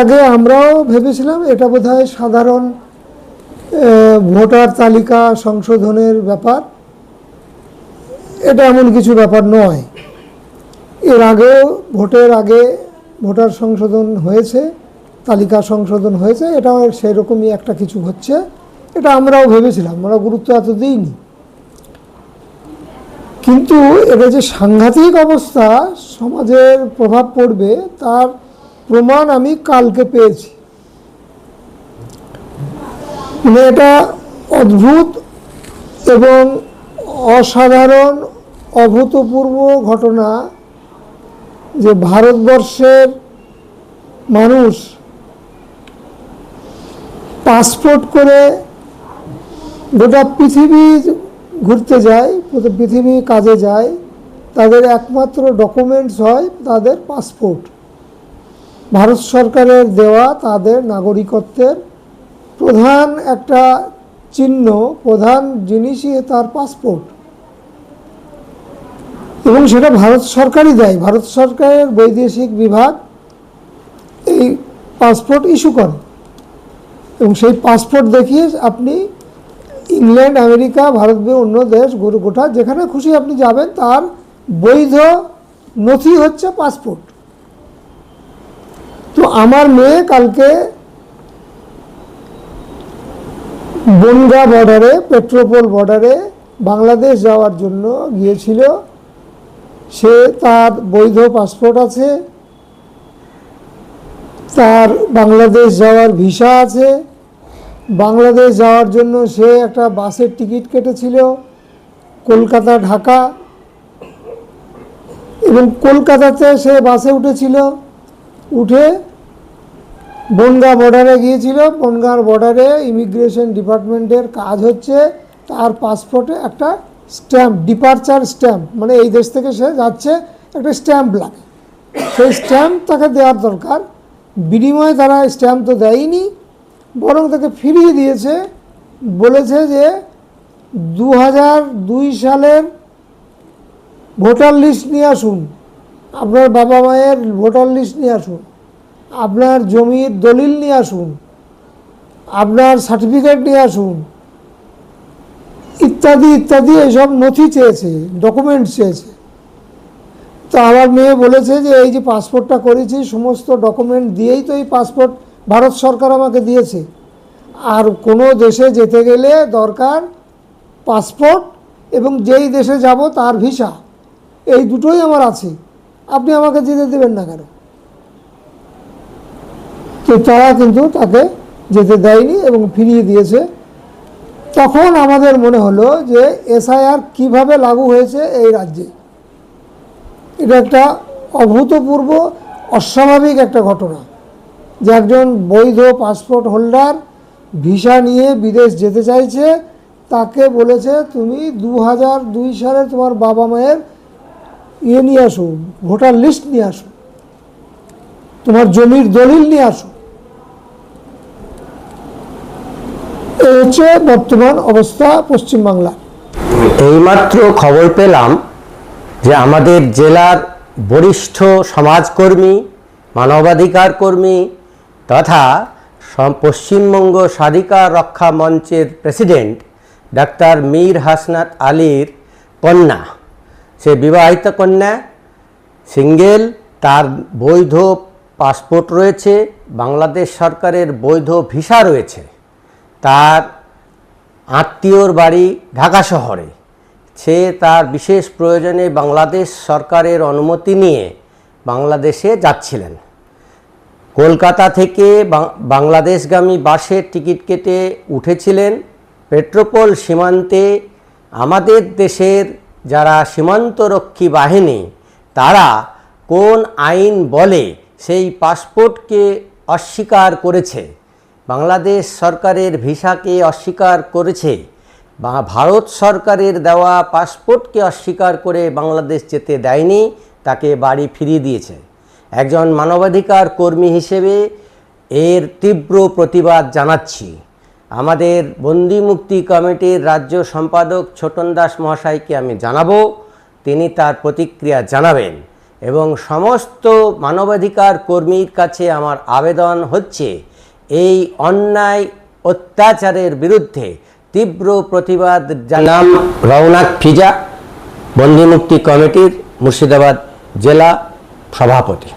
আগে আমরাও ভেবেছিলাম এটা বোধহয় সাধারণ ভোটার তালিকা সংশোধনের ব্যাপার। এটা এমন কিছু ব্যাপার নয়। এর আগেও ভোটের আগে ভোটার সংশোধন হয়েছে, তালিকা সংশোধন হয়েছে, এটা সেরকমই একটা কিছু হচ্ছে। এটা আমরাও ভেবেছিলাম, আমরা গুরুত্ব এত দিইনি। কিন্তু এটা যে সাংঘাতিক অবস্থা, সমাজের প্রভাব পড়বে, তার প্রমাণ আমি কালকে পেয়েছি। মানে এটা অদ্ভুত এবং অসাধারণ, অভূতপূর্ব ঘটনা যে ভারতবর্ষের মানুষ পাসপোর্ট করে গোটা পৃথিবী ঘুরতে যায়, পৃথিবী কাজে যায়, তাদের একমাত্র ডকুমেন্টস হয় তাদের পাসপোর্ট। ভারত সরকারের দেওয়া তাদের নাগরিকত্বের প্রধান একটা চিহ্ন, প্রধান জিনিসই তার পাসপোর্ট। এবং সেটা ভারত সরকারই দেয়। ভারত সরকারের বৈদেশিক বিভাগ এই পাসপোর্ট ইস্যু করে। এবং সেই পাসপোর্ট দেখিয়ে আপনি ইংল্যান্ড, আমেরিকা, ভারত অন্য দেশ, গোটা যেখানে খুশি আপনি যাবেন, তার বৈধ নথি হচ্ছে পাসপোর্ট। আমার মেয়ে কালকে বনগা বর্ডারে, পেট্রোপোল বর্ডারে বাংলাদেশ যাওয়ার জন্য গিয়েছিল। সে তার বৈধ পাসপোর্ট আছে। তার বাংলাদেশ যাওয়ার ভিসা আছে। বাংলাদেশ যাওয়ার জন্য সে একটা বাসের টিকিট কেটেছিল কলকাতা, ঢাকা। এবং কলকাতাতে সে বাসে উঠেছিল। উঠে বনগা বর্ডারে গিয়েছিল। বনগাঁর বর্ডারে ইমিগ্রেশন ডিপার্টমেন্টের কাজ হচ্ছে। তার পাসপোর্টে একটা স্ট্যাম্প ডিপার্চার স্ট্যাম্প মানে এই দেশ থেকে সে যাচ্ছে, একটা স্ট্যাম্প লাগে। সেই স্ট্যাম্প তাকে দেওয়ার দরকার। বিনিময়ে তারা স্ট্যাম্প তো দেয়নি, বরং তাকে ফিরিয়ে দিয়েছে। বলেছে যে দু দুই সালের ভোটার লিস্ট নিয়ে আসুন। আপনার বাবা মায়ের ভোটার লিস্ট নিয়ে আসুন। আপনার জমির দলিল নিয়ে আসুন, আপনার সার্টিফিকেট নিয়ে আসুন, ইত্যাদি ইত্যাদি এইসব নথি চেয়েছে ডকুমেন্ট চেয়েছে। তো আমার মেয়ে বলেছে যে এই যে পাসপোর্টটা করেছি সমস্ত ডকুমেন্ট দিয়েই তো এই পাসপোর্ট ভারত সরকার আমাকে দিয়েছে। আর কোনো দেশে যেতে গেলে দরকার পাসপোর্ট এবং যেই দেশে যাব তার ভিসা এই দুটোই আমার আছে। আপনি আমাকে যেতে দেবেন না কেন? তো তারা কিন্তু তাকে যেতে দেয়নি এবং ফিরিয়ে দিয়েছে। তখন আমাদের মনে হলো যে এসআইআর কীভাবে লাগু হয়েছে এই রাজ্যে। এটা একটা অভূতপূর্ব, অস্বাভাবিক একটা ঘটনা যে একজন বৈধ পাসপোর্ট হোল্ডার ভিসা নিয়ে বিদেশ যেতে চাইছে, তাকে বলেছে, তুমি দু হাজার দুই সালে তোমার বাবা মায়ের ইয়ে নিয়ে আসো, ভোটার লিস্ট নিয়ে আসো, তোমার জমির দলিল নিয়ে আসো এই হচ্ছে বর্তমান অবস্থা পশ্চিমবাংলা এইমাত্র খবর পেলাম যে আমাদের জেলার বরিষ্ঠ সমাজকর্মী, মানবাধিকার কর্মী তথা পশ্চিমবঙ্গ স্বাধিকার রক্ষা মঞ্চের প্রেসিডেন্ট ডাক্তার মীর হাসনাত আলীর কন্যা। সে বিবাহিত কন্যা, সিঙ্গেল, তার বৈধ পাসপোর্ট রয়েছে, বাংলাদেশ সরকারের বৈধ ভিসা রয়েছে। তার আত্মীয়র বাড়ি ঢাকা শহরে। সে তার বিশেষ প্রয়োজনে বাংলাদেশ সরকারের অনুমতি নিয়ে বাংলাদেশে যাচ্ছিলেন। কলকাতা থেকে বাংলাদেশগামী বাসের টিকিট কেটে উঠেছিলেন পেট্রোপোল সীমান্তে। আমাদের দেশের যারা সীমান্তরক্ষী বাহিনী, তারা কোন আইন বলে সেই পাসপোর্টকে অস্বীকার করেছে? বাংলাদেশ সরকারের ভিসাকে অস্বীকার করেছে। বা ভারত সরকারের দেওয়া পাসপোর্টকে অস্বীকার করে বাংলাদেশ যেতে দেয়নি, তাকে বাড়ি ফিরিয়ে দিয়েছে। একজন মানবাধিকার কর্মী হিসেবে এর তীব্র প্রতিবাদ জানাচ্ছি। আমাদের বন্দি মুক্তি কমিটির রাজ্য সম্পাদক ছোটন দাস মহাশয়কে আমি জানাব। তিনি তার প্রতিক্রিয়া জানাবেন এবং সমস্ত মানবাধিকার কর্মীর কাছে আমার আবেদন হচ্ছে এই অন্যায় অত্যাচারের বিরুদ্ধে তীব্র প্রতিবাদ জানাম রওনাক ফিজা বন্দিমুক্তি কমিটির মুর্শিদাবাদ জেলা সভাপতি।